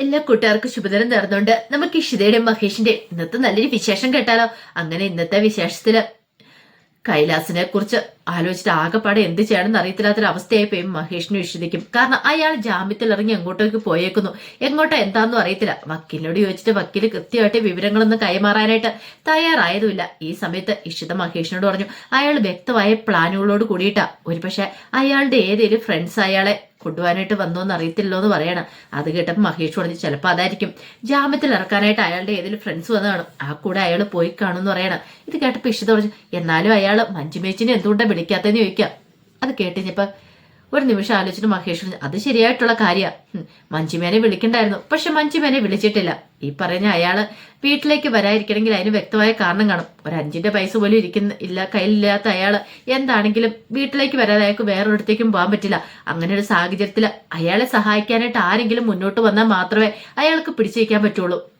എല്ലാ കൂട്ടുകാർക്കും ശുഭദിനം നേർന്നുകൊണ്ട് നമുക്ക് ഇഷിതയുടെയും മഹേഷിന്റെ ഇന്നത്തെ നല്ലൊരു വിശേഷം കേട്ടാലോ? അങ്ങനെ ഇന്നത്തെ വിശേഷത്തിൽ കൈലാസിനെ കുറിച്ച് ആലോചിച്ചിട്ട് ആകെപ്പാടെ എന്ത് ചെയ്യണമെന്ന് അറിയത്തില്ലാത്തൊരു അവസ്ഥയായി പോയി മഹേഷിനും ഇഷിതയ്ക്കും. കാരണം അയാൾ ജാമ്യത്തിൽ ഇറങ്ങി എങ്ങോട്ടേക്ക് പോയേക്കുന്നു? എങ്ങോട്ടോ എന്താണെന്നും അറിയത്തില്ല. വക്കീലിനോട് ചോദിച്ചിട്ട് വക്കീൽ കൃത്യമായിട്ട് വിവരങ്ങളൊന്നും കൈമാറാനായിട്ട് തയ്യാറായതുമില്ല. ഈ സമയത്ത് ഇഷിത മഹേഷിനോട് പറഞ്ഞു അയാൾ വ്യക്തമായ പ്ലാനുകളോട് കൂടിയിട്ടാ. ഒരുപക്ഷെ അയാളുടെ ഏതെങ്കിലും ഫ്രണ്ട്സ് അയാളെ കൊണ്ടുപോകാനായിട്ട് വന്നോ എന്ന് അറിയത്തില്ലോ എന്ന് പറയണം. അത് കേട്ടപ്പോൾ മഹേഷ് പറഞ്ഞു ചിലപ്പോൾ അതായിരിക്കും. ജാമ്യത്തിൽ ഇറക്കാനായിട്ട് അയാളുടെ ഏതെങ്കിലും ഫ്രണ്ട്സ് വന്നതാണ് ആ കൂടെ അയാൾ പോയി കാണും എന്ന് പറയണം. ഇത് കേട്ടപ്പോൾ ഇഷ്ടത്തോടെ പറഞ്ഞു എന്നാലും അയാൾ മഞ്ജുമേച്ചിനെ എന്തുകൊണ്ടാണ് വിളിക്കാത്തതെന്ന് ചോദിക്കാം. അത് കേട്ടിഞ്ഞപ്പോൾ ഒരു നിമിഷം ആലോചിച്ചിട്ട് മഹേഷ് അത് ശരിയായിട്ടുള്ള കാര്യമാണ് മഞ്ജുമേനെ വിളിക്കണ്ടായിരുന്നു. പക്ഷെ മഞ്ജുമേനെ വിളിച്ചിട്ടില്ല. ഈ പറഞ്ഞ അയാൾ വീട്ടിലേക്ക് വരാതിരിക്കണമെങ്കിൽ അതിന് വ്യക്തമായ കാരണം കാണും. ഒരു അഞ്ചിന്റെ പൈസ പോലും ഇരിക്കുന്ന ഇല്ല കയ്യിലില്ലാത്ത അയാൾ എന്താണെങ്കിലും വീട്ടിലേക്ക് വരാതെ അയാൾക്ക് വേറൊരിടത്തേക്കും പോകാൻ പറ്റില്ല. അങ്ങനെ ഒരു സാഹചര്യത്തിൽ അയാളെ സഹായിക്കാനായിട്ട് ആരെങ്കിലും മുന്നോട്ട് വന്നാൽ മാത്രമേ അയാൾക്ക് പിടിച്ചേക്കാൻ പറ്റുള്ളൂ.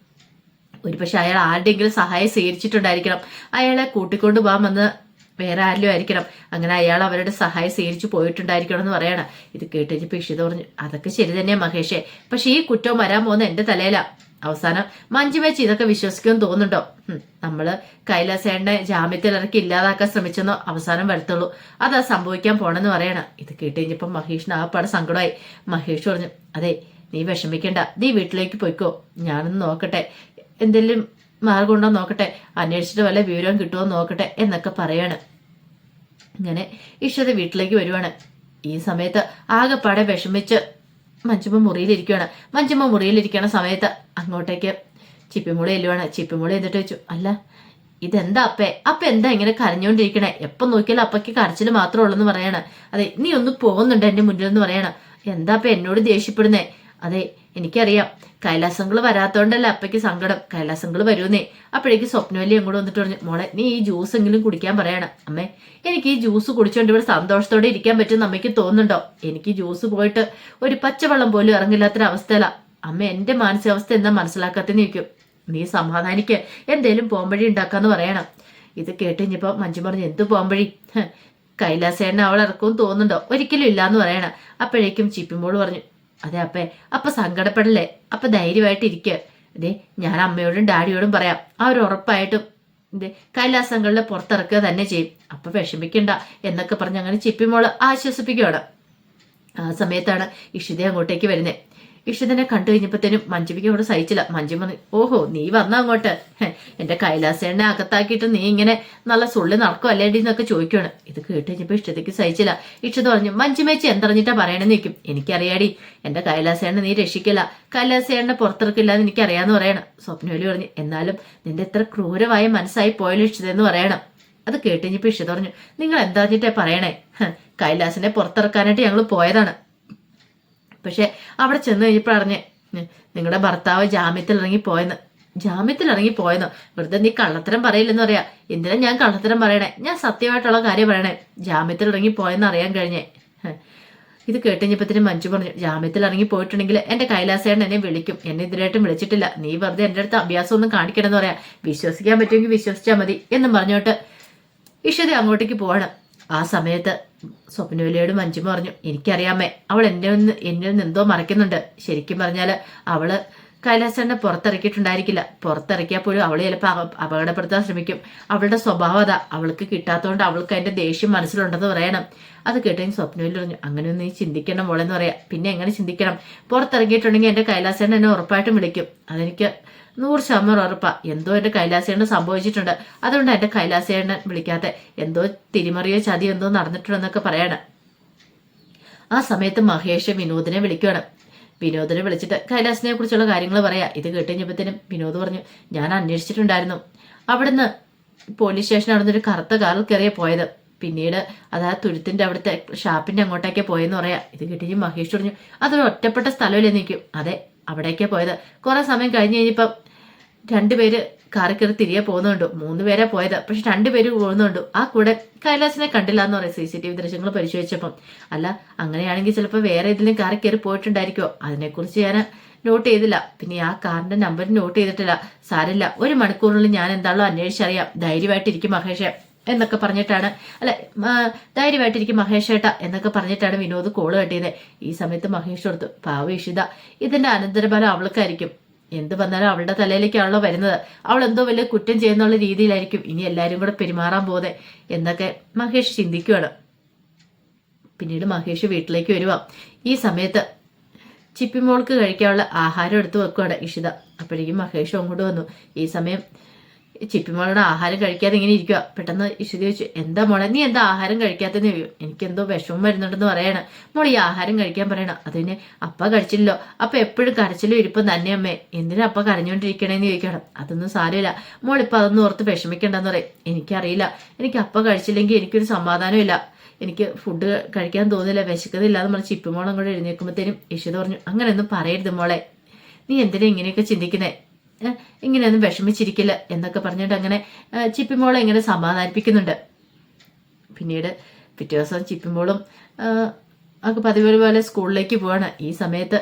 ഒരുപക്ഷെ അയാൾ ആരുടെയെങ്കിലും സഹായം സ്വീകരിച്ചിട്ടുണ്ടായിരിക്കണം. അയാളെ കൂട്ടിക്കൊണ്ട് പോകാൻ വന്ന് വേറെ ആരിലും ആയിരിക്കണം. അങ്ങനെ അയാൾ അവരുടെ സഹായം സ്വീകരിച്ചു പോയിട്ടുണ്ടായിരിക്കണം എന്ന് പറയണം. ഇത് കേട്ടിട്ട് ഇഷിത പറഞ്ഞു അതൊക്കെ ശരി തന്നെയാ മഹേഷേ. പക്ഷെ ഈ കുറ്റവും വരാൻ പോകുന്ന എന്റെ തലയിലാ. അവസാനം മഞ്ജു വെച്ച് ഇതൊക്കെ വിശ്വസിക്കുമെന്ന് തോന്നുന്നുണ്ടോ? നമ്മൾ കൈലാസേണ്ണെ ജാമ്യത്തിൽ ഇറക്കി ഇല്ലാതാക്കാൻ ശ്രമിച്ചെന്നോ അവസാനം വരത്തുള്ളൂ. അതാ സംഭവിക്കാൻ പോണെന്ന് പറയണം. ഇത് കേട്ട് കഴിഞ്ഞപ്പം മഹേഷിന് പാടെ സങ്കടമായി. മഹേഷ് പറഞ്ഞു അതെ നീ വിഷമിക്കണ്ട. നീ വീട്ടിലേക്ക് പോയിക്കോ. ഞാനൊന്ന് നോക്കട്ടെ. എന്തെങ്കിലും മാർഗം ഉണ്ടോ നോക്കട്ടെ. അന്വേഷിച്ചിട്ട് വല്ല വിവരവും കിട്ടുമോ നോക്കട്ടെ എന്നൊക്കെ പറയാണ്. ഇങ്ങനെ ഈശ്വര വീട്ടിലേക്ക് വരുവാണ്. ഈ സമയത്ത് ആകെപ്പാടെ വിഷമിച്ച് മഞ്ചുമ്മ മുറിയിലിരിക്കുകയാണ് മഞ്ചുമ്മ മുറിയിലിരിക്കണ സമയത്ത് അങ്ങോട്ടേക്ക് ചിപ്പിമുളി എല്ലുവാണ് ചിപ്പിമുളി എന്നിട്ട് വെച്ചു അല്ല ഇതെന്താ അപ്പേ? അപ്പ എന്താ ഇങ്ങനെ കരഞ്ഞുകൊണ്ടിരിക്കണേ എപ്പം നോക്കിയാലും അപ്പയ്ക്ക് കരച്ചിൽ മാത്രമേ ഉള്ളെന്ന് പറയാണ്. അതെ നീ ഒന്ന് പോകുന്നുണ്ട് എന്റെ മുന്നിൽ എന്ന് പറയണ. എന്താ അപ്പ എന്നോട് ദേഷ്യപ്പെടുന്നേ? അതെ എനിക്കറിയാം. കൈലാസങ്ങൾ വരാത്തോണ്ടല്ല അപ്പയ്ക്ക് സങ്കടം. കൈലാസങ്ങൾ വരുന്നേ. അപ്പോഴേക്ക് സ്വപ്നവല്ലി അങ്ങോട്ട് വന്നിട്ട് പറഞ്ഞു മോളെ നീ ഈ ജ്യൂസ് എങ്കിലും കുടിക്കാൻ പറയണം. അമ്മേ എനിക്ക് ഈ ജ്യൂസ് കുടിച്ചോണ്ട് ഇവിടെ സന്തോഷത്തോടെ ഇരിക്കാൻ പറ്റുമെന്ന് അമ്മയ്ക്ക് തോന്നുന്നുണ്ടോ? എനിക്ക് ജ്യൂസ് പോയിട്ട് ഒരു പച്ചവെള്ളം പോലും ഇറങ്ങില്ലാത്തൊരു അവസ്ഥയല്ല അമ്മ എന്റെ മാനസികാവസ്ഥ എന്താ മനസ്സിലാക്കാത്തെന്ന് ചോദിക്കും. നീ സമാധാനിക്ക്. എന്തേലും പോംവഴി ഉണ്ടാക്കാന്ന് പറയണം. ഇത് കേട്ട് കഴിഞ്ഞപ്പോ മഞ്ജു പറഞ്ഞു എന്ത് പോംവഴി? കൈലാസേന അവൾ ഇറക്കുമെന്ന് തോന്നുന്നുണ്ടോ? ഒരിക്കലും ഇല്ലാന്ന് പറയണം. അപ്പോഴേക്കും ചിപ്പിമോൾ പറഞ്ഞു അതെ അപ്പേ അപ്പൊ സങ്കടപ്പെടല്ലേ? അപ്പൊ ധൈര്യമായിട്ട് ഇരിക്കുക അതെ ഞാൻ അമ്മയോടും ഡാഡിയോടും പറയാം. അവർ ഉറപ്പായിട്ടും ഇതേ കൈലാസങ്ങളിൽ പുറത്തിറക്കുക തന്നെ ചെയ്യും. അപ്പൊ വിഷമിക്കണ്ട എന്നൊക്കെ പറഞ്ഞ് അങ്ങനെ ചിപ്പിമോൾ ആശ്വസിപ്പിക്കുകയാണ് ആ സമയത്താണ് ഇഷിത അങ്ങോട്ടേക്ക് വരുന്നത് ഇഷിതനെ കണ്ടു കഴിഞ്ഞപ്പോഴത്തേനും മഞ്ജുവിക്ക് അവിടെ സഹിച്ചില്ല. മഞ്ജു പറഞ്ഞു ഓഹോ നീ വന്ന അങ്ങോട്ട്. എന്റെ കൈലാസേണ്ണെ അകത്താക്കിയിട്ട് നീ ഇങ്ങനെ നല്ല സുള്ളി നടക്കും നടക്കുമല്ലേടി എന്നൊക്കെ ചോദിക്കുകയാണ് ഇത് കേട്ട് കഴിഞ്ഞപ്പോൾ ഇഷ്ടത്തേക്ക് സഹിച്ചില്ല. ഇഷ്ടത പറഞ്ഞു മഞ്ജുമേച്ചി എന്തറിഞ്ഞിട്ടാ പറയണെന്ന് നിൽക്കും എനിക്കറിയാടി എന്റെ കൈലാസേണ്ണ നീ രക്ഷിക്കില്ല. കൈലാസേനെ പുറത്തിറക്കില്ല എന്ന് എനിക്കറിയാന്ന് പറയണം. സ്വപ്നവലി പറഞ്ഞു എന്നാലും നിന്റെ എത്ര ക്രൂരമായ മനസ്സായി പോയാലും ഇഷ്ടതെന്ന് പറയണം. അത് കേട്ടുകഴിഞ്ഞപ്പോൾ ഇഷ്ട പറഞ്ഞു നിങ്ങൾ എന്താ പറഞ്ഞിട്ടേ പറയണേ കൈലാസിനെ പുറത്തിറക്കാനായിട്ട് ഞങ്ങൾ പോയതാണ്. പക്ഷെ അവിടെ ചെന്ന് കഴിഞ്ഞപ്പോൾ അറിഞ്ഞ് നിങ്ങളുടെ ഭർത്താവ് ജാമ്യത്തിൽ ഇറങ്ങി പോയെന്ന് ജാമ്യത്തിൽ ഇറങ്ങി പോയെന്നോ. വെറുതെ നീ കള്ളത്തരം പറയില്ലെന്ന് പറയാ. എന്തിനാ ഞാൻ കള്ളത്തരം പറയണേ? ഞാൻ സത്യമായിട്ടുള്ള കാര്യം പറയണേ. ജാമ്യത്തിൽ ഇറങ്ങി പോയെന്ന് അറിയാൻ കഴിഞ്ഞേ. ഇത് കേട്ടുകഴിഞ്ഞപ്പത്തിന് മഞ്ജു പറഞ്ഞു ജാമ്യത്തിൽ ഇറങ്ങി പോയിട്ടുണ്ടെങ്കിൽ എന്റെ കൈലാസേട്ടൻ എന്നെ വിളിക്കും. എന്നെ ഇതിനായിട്ടും വിളിച്ചിട്ടില്ല. നീ വെറുതെ എന്റെ അടുത്ത് അഭ്യാസം ഒന്നും കാണിക്കണമെന്ന് പറയാ. വിശ്വസിക്കാൻ പറ്റുമെങ്കിൽ വിശ്വസിച്ചാൽ മതി എന്നും പറഞ്ഞോട്ട് ഇഷത അങ്ങോട്ടേക്ക് പോവാണ്. ആ സമയത്ത് സ്വപ്നവലിയോട് മഞ്ജുമ പറഞ്ഞു എനിക്കറിയാമേ അവൾ എന്നെ ഒന്ന് എന്നിൽ നിന്ന് എന്തോ മറയ്ക്കുന്നുണ്ട്. ശരിക്കും പറഞ്ഞാൽ അവൾ കൈലാസനെ പുറത്തിറക്കിയിട്ടുണ്ടായിരിക്കില്ല. പുറത്തിറക്കിയപ്പോഴും അവൾ ചിലപ്പോൾ അപ- അപകടപ്പെടുത്താൻ ശ്രമിക്കും. അവളുടെ സ്വഭാവം അവൾക്ക് കിട്ടാത്തതുകൊണ്ട് അവൾക്ക് അതിന്റെ ദേഷ്യം മനസ്സിലുണ്ടെന്ന് പറയണം. അത് കേട്ടെങ്കിൽ സ്വപ്നയിൽ പറഞ്ഞു അങ്ങനെ ഒന്ന് നീ ചിന്തിക്കണം മോളെന്ന് പറയാം. പിന്നെ എങ്ങനെ ചിന്തിക്കണം? പുറത്തിറങ്ങിയിട്ടുണ്ടെങ്കിൽ എന്റെ കൈലാസേണ്ണ എന്നെ ഉറപ്പായിട്ടും വിളിക്കും. അതെനിക്ക് നൂറ് ശതമാനം ഉറപ്പാ. എന്തോ എന്റെ കൈലാസേണ്ണൻ സംഭവിച്ചിട്ടുണ്ട്. അതുകൊണ്ട് എന്റെ കൈലാസേണ്ണൻ വിളിക്കാത്ത. എന്തോ തിരിമറിയോ ചതി എന്തോ നടന്നിട്ടുണ്ടെന്നൊക്കെ പറയണം. ആ സമയത്ത് മഹേഷ് വിനോദിനെ വിളിക്കുകയാണ് വിനോദിനെ വിളിച്ചിട്ട് കൈലാസിനെ കുറിച്ചുള്ള കാര്യങ്ങൾ പറയാ. ഇത് കേട്ടുകഴിഞ്ഞപ്പോഴത്തേനും വിനോദ് പറഞ്ഞു ഞാൻ അന്വേഷിച്ചിട്ടുണ്ടായിരുന്നു. അവിടുന്ന് പോലീസ് സ്റ്റേഷൻ അവിടുന്ന് ഒരു കറുത്ത കാറിൽ കയറിയ പോയത്. പിന്നീട് അത് തുരുത്തിന്റെ അവിടുത്തെ ഷാപ്പിന്റെ അങ്ങോട്ടേക്ക് പോയെന്ന് പറയാ. ഇത് കിട്ടിയും മഹേഷ് പറഞ്ഞു അതൊരു ഒറ്റപ്പെട്ട സ്ഥലമല്ലേ നിൽക്കും അതെ അവിടേക്കാ പോയത്. കുറെ സമയം കഴിഞ്ഞ് കഴിഞ്ഞപ്പം രണ്ടുപേര് കാറിൽ കയറി തിരികെ പോകുന്നുണ്ട്. മൂന്ന് പേരെ പോയത്. പക്ഷെ രണ്ടുപേര് പോകുന്നുണ്ട്. ആ കൂടെ കൈലാസിനെ കണ്ടില്ല എന്ന് പറയും സി സി ടി വി ദൃശ്യങ്ങൾ പരിശോധിച്ചപ്പം. അല്ല അങ്ങനെയാണെങ്കിൽ ചിലപ്പോൾ വേറെ ഏതെങ്കിലും കാറി കയറി പോയിട്ടുണ്ടായിരിക്കോ അതിനെക്കുറിച്ച് ഞാൻ നോട്ട് ചെയ്തില്ല. പിന്നെ ആ കാറിന്റെ നമ്പർ നോട്ട് ചെയ്തിട്ടില്ല. സാരില്ല ഒരു മണിക്കൂറിനുള്ളിൽ ഞാൻ എന്താണല്ലോ അന്വേഷിച്ചറിയാം. ധൈര്യമായിട്ടിരിക്കും മഹേഷേ എന്നൊക്കെ പറഞ്ഞിട്ടാണ്. അല്ല ധൈര്യമായിട്ടിരിക്കും മഹേഷ് ഏട്ട എന്നൊക്കെ പറഞ്ഞിട്ടാണ് വിനോദ് കോൾ കട്ടിയത്. ഈ സമയത്ത് മഹേഷ് കൊടുത്തു. പാവ ഇഷിത. ഇതിന്റെ അനന്തരഫലം അവൾക്കായിരിക്കും. എന്ത് വന്നാലും അവളുടെ തലയിലേക്കാണല്ലോ വരുന്നത്. അവൾ എന്തോ വലിയ കുറ്റം ചെയ്യുന്നുള്ള രീതിയിലായിരിക്കും. ഇനി എല്ലാവരും കൂടെ പെരുമാറാൻ പോകുന്നത് എന്നൊക്കെ മഹേഷ് ചിന്തിക്കുകയാണ് പിന്നീട് മഹേഷ് വീട്ടിലേക്ക് വരുവാ. ഈ സമയത്ത് ചിപ്പിമോൾക്ക് കഴിക്കാനുള്ള ആഹാരം എടുത്തു വെക്കുകയാണ് ഇഷിത. അപ്പോഴേക്കും മഹേഷ് അങ്ങോട്ട് വന്നു. ഈ സമയം ചിപ്പിമോളുടെ ആഹാരം കഴിക്കാതെ ഇങ്ങനെ ഇരിക്കുക പെട്ടെന്ന് ഇഷിത ചോദിച്ചു എന്താ മോളെ നീ എന്താ ആഹാരം കഴിക്കാത്തതെന്ന് ചോദിക്കും എനിക്കെന്തോ വിഷമം വരുന്നുണ്ടെന്ന് പറയണ. മോൾ ഈ ആഹാരം കഴിക്കാൻ പറയണം. അതിന് അപ്പ കഴിച്ചില്ലല്ലോ. അപ്പൊ എപ്പോഴും കരച്ചിലും ഇരിപ്പം തന്നെ അമ്മേ. എന്തിനാ അപ്പ കരഞ്ഞോണ്ടിരിക്കണേന്ന് ചോദിക്കണം. അതൊന്നും സാരമില്ല. മോളിപ്പോ അതൊന്നും ഓർത്ത് വിഷമിക്കണ്ടെന്ന് പറയും. എനിക്കറിയില്ല. എനിക്ക് അപ്പ കഴിച്ചില്ലെങ്കിൽ എനിക്കൊരു സമാധാനമില്ല എനിക്ക് ഫുഡ് കഴിക്കാൻ തോന്നില്ല. വിശക്കുന്നില്ല എന്ന് പറഞ്ഞ് ചിപ്പിമോളം കൂടെ എഴുന്നേൽക്കുമ്പോഴത്തേനും യശോദ പറഞ്ഞു അങ്ങനെയൊന്നും പറയരുത് മോളെ. നീ എന്തിനാ ഇങ്ങനെയൊക്കെ ചിന്തിക്കുന്നേ? ഇങ്ങനെയൊന്നും വിഷമിച്ചിരിക്കില്ല എന്നൊക്കെ പറഞ്ഞിട്ട് അങ്ങനെ ചിപ്പിമോളെ ഇങ്ങനെ സമാധാനിപ്പിക്കുന്നുണ്ട്. പിന്നീട് പിറ്റേ ദിവസം ചിപ്പിമോളും ഒക്കെ പതിവ് പോലെ സ്കൂളിലേക്ക് പോവാണ്. ഈ സമയത്ത്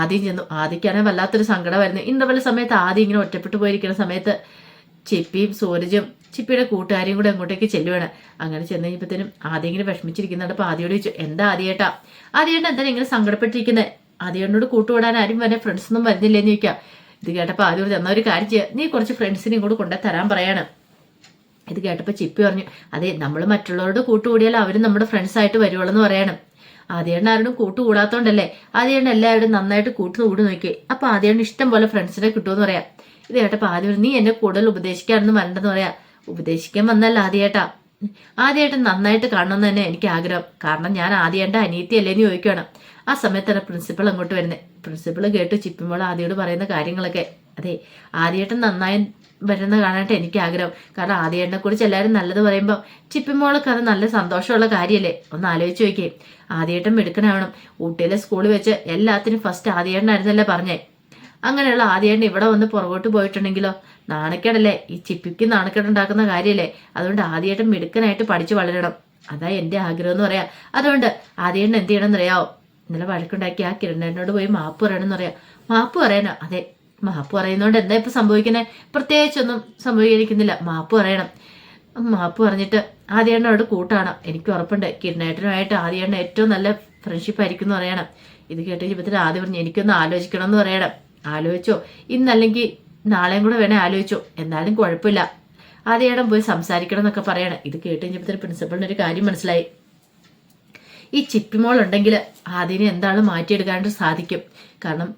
ആദ്യം ചെന്നു ആദ്യക്കാണെങ്കിൽ വല്ലാത്തൊരു സങ്കടമായിരുന്നു. ഇന്നപോലെ സമയത്ത് ആദ്യം ഇങ്ങനെ ഒറ്റപ്പെട്ടു പോയിരിക്കുന്ന സമയത്ത് ചിപ്പിയും സൂരജും ചിപ്പിയുടെ കൂട്ടുകാരിയും കൂടെ അങ്ങോട്ടേക്ക് ചെല്ലുവാണ്. അങ്ങനെ ചെന്ന് കഴിഞ്ഞപ്പോഴത്തേനും ആദ്യം ഇങ്ങനെ വിഷമിച്ചിരിക്കുന്നുണ്ട് അപ്പൊ ആദ്യോട് ചോദിച്ചു എന്താ ആദ്യേട്ടാ? ആദ്യേട്ടാ എന്താ ഇങ്ങനെ സങ്കടപ്പെട്ടിരിക്കുന്നത് ആദ്യോട് കൂട്ടുകൂടാൻ ആരും വരെ ഫ്രണ്ട്സ് ഒന്നും വരുന്നില്ലെന്ന് ചോദിക്കാം. ഇത് കേട്ടപ്പോൾ ആദ്യം തന്ന ഒരു കാര്യം ചെയ്യുക നീ കുറച്ച് ഫ്രണ്ട്സിനെയും കൂടെ കൊണ്ടു തരാൻ പറയാണ്. ഇത് കേട്ടപ്പോൾ ചിപ്പി പറഞ്ഞു അതെ നമ്മൾ മറ്റുള്ളവരോട് കൂട്ടുകൂടിയാൽ അവരും നമ്മുടെ ഫ്രണ്ട്സ് ആയിട്ട് വരുവുള്ളെന്ന് പറയണം. ആദ്യേണ്ണ ആരോടും കൂട്ടുകൂടാത്തോണ്ടല്ലേ? ആദ്യേണ്ണ എല്ലാവരും നന്നായിട്ട് കൂട്ടു കൂടി നോക്കി അപ്പൊ ആദ്യേണ്ണ ഇഷ്ടം പോലെ ഫ്രണ്ട്സിനെ കിട്ടുമെന്ന് പറയാം. ഇത് കേട്ടപ്പോൾ ആദ്യം നീ എന്നെ കൂടുതൽ ഉപദേശിക്കാണെന്ന് വരണ്ടെന്ന് പറയാം. ഉപദേശിക്കാൻ വന്നല്ല ആദ്യേട്ടാ. ആദ്യമായിട്ട് നന്നായിട്ട് കാണണമെന്ന് തന്നെ എനിക്ക് ആഗ്രഹം. കാരണം ഞാൻ ആദ്യമായിട്ട് അനിയത്തിയല്ലേന്ന് ചോദിക്കുകയാണ് ആ സമയത്താണ് പ്രിൻസിപ്പൾ അങ്ങോട്ട് വരുന്നത് പ്രിൻസിപ്പൾ കേട്ട് ചിപ്പിമ്പോൾ ആദ്യയോട് പറയുന്ന കാര്യങ്ങളൊക്കെ. അതെ ആദ്യമായിട്ട് നന്നായി വരുന്ന കാണാനായിട്ട് എനിക്ക് ആഗ്രഹം. കാരണം ആദ്യേട്ടനെ കുറിച്ച് എല്ലാവരും നല്ലത് പറയുമ്പോൾ ചിപ്പിമോളൊക്കെ അത് നല്ല സന്തോഷമുള്ള കാര്യമല്ലേ ഒന്ന് ആലോചിച്ച് നോക്കിയേ. ആദ്യേട്ടൻ മിടുക്കനാവണം. ഊട്ടിയിലെ സ്കൂളിൽ വെച്ച് എല്ലാത്തിനും ഫസ്റ്റ് ആദ്യേട്ടനായിരുന്നല്ലേ പറഞ്ഞേ. അങ്ങനെയുള്ള ആദ്യേട്ടൻ ഇവിടെ വന്ന് പുറകോട്ട് പോയിട്ടുണ്ടെങ്കിലോ? നാണക്കേടല്ലേ? ഈ ചിപ്പിക്ക് നാണക്കേടുണ്ടാക്കുന്ന കാര്യമല്ലേ അതുകൊണ്ട് ആദ്യേട്ടൻ മിടുക്കനായിട്ട് പഠിച്ചു വളരണം. അതാ എന്റെ ആഗ്രഹം എന്ന് പറയാം. അതുകൊണ്ട് ആദ്യേട്ടൻ എന്ത് ചെയ്യണമെന്ന് അറിയാവോ ഇന്നലെ വഴക്കുണ്ടാക്കി ആ കിരണേനോട് പോയി മാപ്പ് പറയണമെന്ന് പറയാം. മാപ്പ് പറയാനോ അതെ മാപ്പ് പറയുന്നതുകൊണ്ട് എന്താ ഇപ്പൊ സംഭവിക്കണേ? പ്രത്യേകിച്ചൊന്നും സംഭവിക്കുന്നില്ല മാപ്പ് പറയണം. മാപ്പ് പറഞ്ഞിട്ട് ആദ്യേട്ടനോട് കൂട്ടാണ്. എനിക്ക് ഉറപ്പുണ്ട്. കിരണേട്ടനുമായിട്ട് ആദ്യേണ്ണ ഏറ്റവും നല്ല ഫ്രണ്ട്ഷിപ്പ് ആയിരിക്കും എന്ന് പറയണം. ഇത് കേട്ട് ജീവിതത്തിൽ ആദ്യം പറഞ്ഞു എനിക്കൊന്ന് ആലോചിക്കണം എന്ന് പറയണം. ആലോചിച്ചോ? ഇന്നല്ലെങ്കിൽ നാളെയും കൂടെ വേണേ ആലോചിച്ചോ? എന്നാലും കുഴപ്പമില്ല. ആദ്യേടം പോയി സംസാരിക്കണം എന്നൊക്കെ പറയണം. ഇത് കേട്ട് കഴിഞ്ഞപ്പോൾ പ്രിൻസിപ്പളിന് ഒരു കാര്യം മനസ്സിലായി. ഈ ചിപ്പിമോൾ ഉണ്ടെങ്കിൽ അതിനെ എന്താണ് മാറ്റിയെടുക്കാനായിട്ട് സാധിക്കും? കാരണം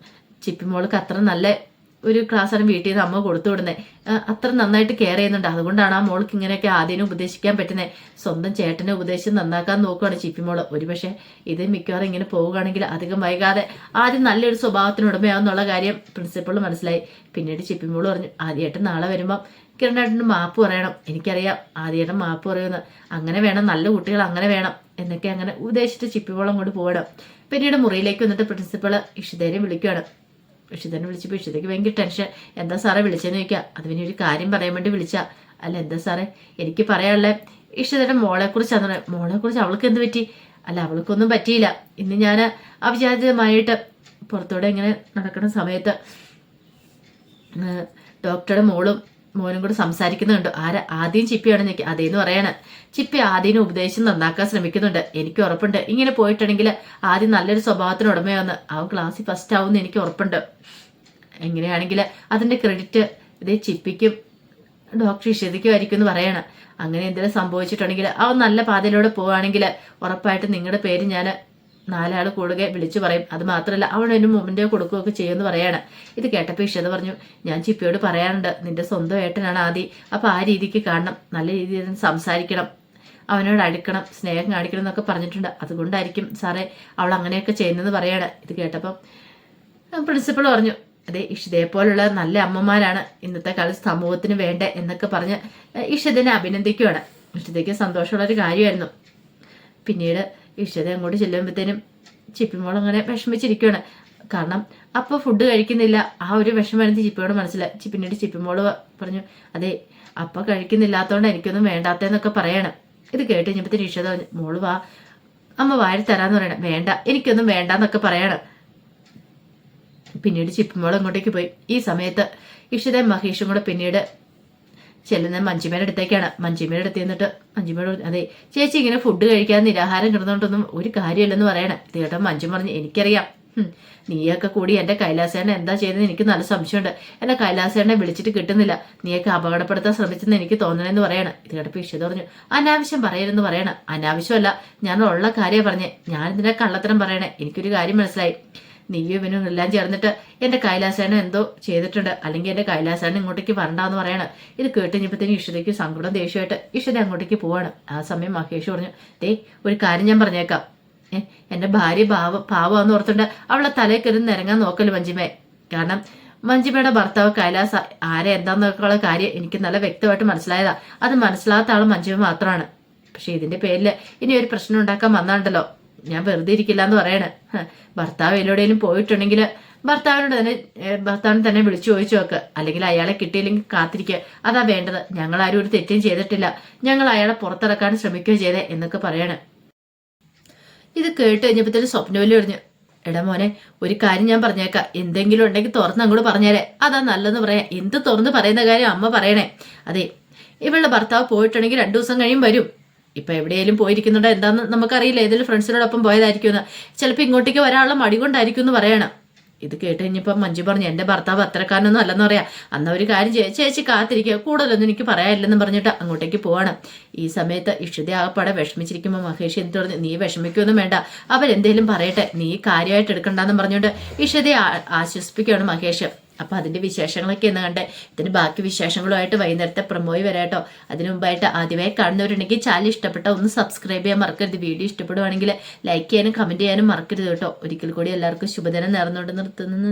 ചിപ്പിമോൾക്ക് അത്ര നല്ല ഒരു ക്ലാസ്സാണ് വീട്ടിൽ നിന്ന് അമ്മ കൊടുത്തു വിടുന്നത് അത്ര നന്നായിട്ട് കെയർ ചെയ്യുന്നുണ്ട്. അതുകൊണ്ടാണ് ആ മോൾക്ക് ഇങ്ങനെയൊക്കെ ആദ്യം ഉപദേശിക്കാൻ പറ്റുന്നത് സ്വന്തം ചേട്ടനെ ഉപദേശിച്ച് നന്നാക്കാൻ നോക്കുകയാണ് ചിപ്പിമോൾ. ഒരുപക്ഷെ ഇത് മിക്കവാറും ഇങ്ങനെ പോവുകയാണെങ്കിൽ അധികം വൈകാതെ ആദ്യം നല്ലൊരു സ്വഭാവത്തിന് ഉടമയാവുന്നുള്ള കാര്യം പ്രിൻസിപ്പൾ മനസ്സിലായി. പിന്നീട് ചിപ്പിമോൾ പറഞ്ഞു ആദ്യമായിട്ട് നാളെ വരുമ്പം കിരണേട്ടന് മാപ്പ് പറയണം. എനിക്കറിയാം ആദ്യേട്ടൻ മാപ്പ് പറയുമെന്ന്. അങ്ങനെ വേണം നല്ല കുട്ടികൾ അങ്ങനെ വേണം എന്നൊക്കെ അങ്ങനെ ഉപദേശിച്ച് ചിപ്പിവോളം കൊണ്ട് പോകണം പിന്നീട് മുറിയിലേക്ക് വന്നിട്ട് പ്രിൻസിപ്പൾ ഇഷിതേനെ വിളിക്കുകയാണ് ഇഷിതേനെ വിളിച്ചപ്പോൾ ഇഷിതയ്ക്ക് ഭയങ്കര ടെൻഷൻ എന്താ സാറേ വിളിച്ചെന്ന് ചോദിക്കുക അത് പിന്നെ ഒരു കാര്യം പറയാൻ വേണ്ടി വിളിച്ച. അല്ല എന്താ സാറേ എനിക്ക് പറയാനുള്ള ഇഷിതയുടെ മോളെ കുറിച്ചാണ് മോളെക്കുറിച്ച് അവൾക്ക് എന്ത് പറ്റി? അല്ല അവൾക്കൊന്നും പറ്റിയില്ല. ഇന്ന് ഞാൻ അവിചാരിതമായിട്ട് പുറത്തോടെ ഇങ്ങനെ നടക്കുന്ന സമയത്ത് ഡോക്ടറുടെ മോളും മോനും കൂടെ സംസാരിക്കുന്നുണ്ട്. ആര ആദ്യം ചിപ്പിയാണ് എനിക്ക് അതേന്ന് പറയാണ്. ചിപ്പി ആദ്യം ഉപദേശം നന്നാക്കാൻ ശ്രമിക്കുന്നുണ്ട്. എനിക്ക് ഉറപ്പുണ്ട്. ഇങ്ങനെ പോയിട്ടുണ്ടെങ്കിൽ ആദ്യം നല്ലൊരു സ്വഭാവത്തിന് ഉടമയാണ് അവൻ ക്ലാസ്സിൽ ഫസ്റ്റ് ആവുമെന്ന് എനിക്ക് ഉറപ്പുണ്ട്. എങ്ങനെയാണെങ്കിൽ അതിന്റെ ക്രെഡിറ്റ് ഇതേ ചിപ്പിക്കും ഡോക്ടർ ഇഷിതയ്ക്കും ആയിരിക്കും എന്ന് പറയണം. അങ്ങനെ എന്തെങ്കിലും സംഭവിച്ചിട്ടുണ്ടെങ്കിൽ അവൻ നല്ല പാതയിലൂടെ പോവുകയാണെങ്കിൽ ഉറപ്പായിട്ട് നിങ്ങളുടെ പേര് ഞാൻ നാലാൾ കൂടുക വിളിച്ചു പറയും. അത് മാത്രമല്ല അവൻ എന്നെ മൊമെന്റോ കൊടുക്കുകയൊക്കെ ചെയ്യുമെന്ന് പറയാണ്. ഇത് കേട്ടപ്പോൾ ഇഷത പറഞ്ഞു ഞാൻ ചിപ്പിയോട് പറയാറുണ്ട് നിന്റെ സ്വന്തം ഏട്ടനാണ് ആദി. അപ്പൊ ആ രീതിക്ക് കാണണം നല്ല രീതിയിൽ സംസാരിക്കണം. അവനോട് അടുക്കണം സ്നേഹം കാണിക്കണം എന്നൊക്കെ പറഞ്ഞിട്ടുണ്ട്. അതുകൊണ്ടായിരിക്കും സാറേ അവൾ അങ്ങനെയൊക്കെ ചെയ്യുന്നതെന്ന് പറയാണ്. ഇത് കേട്ടപ്പം പ്രിൻസിപ്പൾ പറഞ്ഞു അതെ ഇഷിതയെ പോലുള്ള നല്ല അമ്മമാരാണ് ഇന്നത്തെ കാലത്ത് സമൂഹത്തിന് വേണ്ട എന്നൊക്കെ പറഞ്ഞ് ഇഷിതനെ അഭിനന്ദിക്കുകയാണ് ഇഷിതയ്ക്ക് സന്തോഷമുള്ള ഒരു കാര്യമായിരുന്നു. പിന്നീട് ഇഷിത അങ്ങോട്ട് ചെല്ലുമ്പോഴത്തേനും ചിപ്പിമോൾ അങ്ങനെ വിഷമിച്ചിരിക്കുകയാണ് കാരണം അപ്പോൾ ഫുഡ് കഴിക്കുന്നില്ല. ആ ഒരു വിഷമായിരുന്നു ചിപ്പിയോട് മനസ്സിലായി. ചിപ്പിനോട് ചിപ്പിമോൾ പറഞ്ഞു അതെ അപ്പ കഴിക്കുന്നില്ലാത്തതുകൊണ്ട് എനിക്കൊന്നും വേണ്ടാത്തതെന്നൊക്കെ പറയണം. ഇത് കേട്ട് കഴിഞ്ഞപ്പോഴത്തേന് ഇഷ്ടത മോൾ വാ അമ്മ വാരി തരാന്ന് പറയണം. വേണ്ട എനിക്കൊന്നും വേണ്ടാന്നൊക്കെ പറയണം. പിന്നീട് ചിപ്പിമോൾ അങ്ങോട്ടേക്ക് പോയി. ഈ സമയത്ത് ഇഷിതയും മഹേഷും കൂടെ പിന്നീട് ചെല്ലുന്ന മഞ്ജിമയുടെ അടുത്തേക്കാണ്. മഞ്ജിമയുടെ അടുത്ത് നിന്നിട്ട് മഞ്ജിമയോട് അതെ ചേച്ചി ഇങ്ങനെ ഫുഡ് കഴിക്കാതെ നിരാഹാരം കിടന്നുകൊണ്ടൊന്നും ഒരു കാര്യമില്ലെന്ന് പറയണേ. തീട്ടം മഞ്ജു പറഞ്ഞു എനിക്കറിയാം. നീയൊക്കെ കൂടി എന്റെ കൈലാസേനെ എന്താ ചെയ്തതെന്ന് എനിക്ക് നല്ല സംശയമുണ്ട്. എന്റെ കൈലാസേനെ വിളിച്ചിട്ട് കിട്ടുന്നില്ല. നീയൊക്കെ അപകടപ്പെടുത്താൻ ശ്രമിച്ചെന്ന് എനിക്ക് തോന്നണെന്ന് പറയണം. ഇത് കേട്ടപ്പോൾ ഇഷിത പറഞ്ഞു അനാവശ്യം പറയരുതെന്ന് പറയണം. അനാവശ്യമല്ല ഞാൻ ഉള്ള കാര്യം പറഞ്ഞേ. ഞാൻ ഇതിനെ കള്ളത്തരം പറയണേ? എനിക്കൊരു കാര്യം മനസ്സിലായി. നീയും ഇവനും എല്ലാം ചേർന്നിട്ട് എന്റെ കൈലാസേന എന്തോ ചെയ്തിട്ടുണ്ട്. അല്ലെങ്കിൽ എന്റെ കൈലാസേന ഇങ്ങോട്ടേക്ക് വരണ്ടാന്ന് പറയണം. ഇത് കേട്ട് കഴിഞ്ഞപ്പോഴത്തേനും ഇഷിതയ്ക്ക് സങ്കടം ദേഷ്യമായിട്ട് ഇഷ്ടത അങ്ങോട്ടേക്ക് പോവാണ്. ആ സമയം മഹേഷ് പറഞ്ഞു ദേ ഒരു കാര്യം ഞാൻ പറഞ്ഞേക്കാം. എന്റെ ഭാര്യ ഭാവ പാവമാന്ന് ഓർത്തുണ്ട് അവളെ തലയിൽ കയറി നിരങ്ങാൻ നോക്കൽ മഞ്ജിമേ. കാരണം മഞ്ജിമയുടെ ഭർത്താവ് കൈലാസ ആരെ എന്താന്നൊക്കെയുള്ള കാര്യം എനിക്ക് നല്ല വ്യക്തമായിട്ട് മനസ്സിലായതാ. അത് മനസ്സിലാത്ത ആൾ മഞ്ജിമ മാത്രമാണ് പക്ഷെ ഇതിന്റെ പേരിൽ ഇനി ഒരു പ്രശ്നം ഉണ്ടാക്കാൻ വന്നാണ്ടല്ലോ. ഞാൻ വെറുതെ ഇരിക്കില്ല എന്ന് പറയണ ഭർത്താവ് എല്ലോടേലും പോയിട്ടുണ്ടെങ്കിൽ ഭർത്താവിനോട് തന്നെ ഭർത്താവിനെ തന്നെ വിളിച്ചു ചോദിച്ചു നോക്ക്. അല്ലെങ്കിൽ അയാളെ കിട്ടിയില്ലെങ്കിൽ കാത്തിരിക്കുക അതാ വേണ്ടത്. ഞങ്ങൾ ആരും ഒരു തെറ്റും ചെയ്തിട്ടില്ല. ഞങ്ങൾ അയാളെ പുറത്തിറക്കാൻ ശ്രമിക്കുകയോ ചെയ്തേ എന്നൊക്കെ പറയണ. ഇത് കേട്ട് കഴിഞ്ഞപ്പോഴത്തേന് സ്വപ്നവല്ലി പറഞ്ഞു എടാ മോനെ ഒരു കാര്യം ഞാൻ പറഞ്ഞേക്കാം. എന്തെങ്കിലും ഉണ്ടെങ്കിൽ തുറന്ന് അങ്ങോട്ട് പറഞ്ഞേരെ. അതാ നല്ലതെന്ന് പറയാം. എന്ത് തുറന്ന് പറയുന്ന കാര്യം അമ്മ പറയണേ. അതെ ഇവളുടെ ഭർത്താവ് പോയിട്ടുണ്ടെങ്കിൽ രണ്ടു ദിവസം കഴിയും വരും. ഇപ്പൊ എവിടെയെങ്കിലും പോയിരിക്കുന്നുണ്ടോ എന്താണെന്ന് നമുക്കറിയില്ല. ഏതെങ്കിലും ഫ്രണ്ട്സിനോടൊപ്പം പോയതായിരിക്കും എന്ന്. ചിലപ്പോൾ ഇങ്ങോട്ടേക്ക് വരാനുള്ള മടി കൊണ്ടായിരിക്കും എന്ന് പറയണം. ഇത് കേട്ട് കഴിഞ്ഞപ്പോൾ മഞ്ജു പറഞ്ഞു എന്റെ ഭർത്താവ് അത്രക്കാരനൊന്നും അല്ലെന്ന് പറയാം. അന്ന് ഒരു കാര്യം ചേച്ചി ചേച്ചി കാത്തിരിക്കുക. കൂടുതലൊന്നും എനിക്ക് പറയാനില്ലെന്ന് പറഞ്ഞിട്ട് അങ്ങോട്ടേക്ക് പോവാണ്. ഈ സമയത്ത് ഇഷിത ആകപ്പാടെ വിഷമിച്ചിരിക്കുമ്പോൾ മഹേഷ് എന്ത് പറഞ്ഞു? നീ വിഷമിക്കൊന്നും വേണ്ട. അവരെന്തേലും പറയട്ടെ. നീ കാര്യമായിട്ട് എടുക്കണ്ടെന്ന് പറഞ്ഞുകൊണ്ട് ഇഷിതയെ ആശ്വസിപ്പിക്കുകയാണ് മഹേഷ്. അപ്പൊ അതിന്റെ വിശേഷങ്ങളൊക്കെ എന്ന് കണ്ടേ. ഇതിന് ബാക്കി വിശേഷങ്ങളുമായിട്ട് വൈകുന്നേരത്തെ പ്രമോയി വരാട്ടോ അതിനു മുമ്പായിട്ട് ആദ്യമായി കാണുന്നവരുണ്ടെങ്കിൽ ചാനൽ ഇഷ്ടപ്പെട്ട ഒന്ന് സബ്സ്ക്രൈബ് ചെയ്യാൻ മറക്കരുത്. വീഡിയോ ഇഷ്ടപ്പെടുവാണെങ്കിൽ ലൈക്ക് ചെയ്യാനും കമന്റ് ചെയ്യാനും മറക്കരുത് കേട്ടോ. ഒരിക്കൽ കൂടി എല്ലാവർക്കും ശുഭദിനം നേർന്നുകൊണ്ട് നിർത്തുന്നു.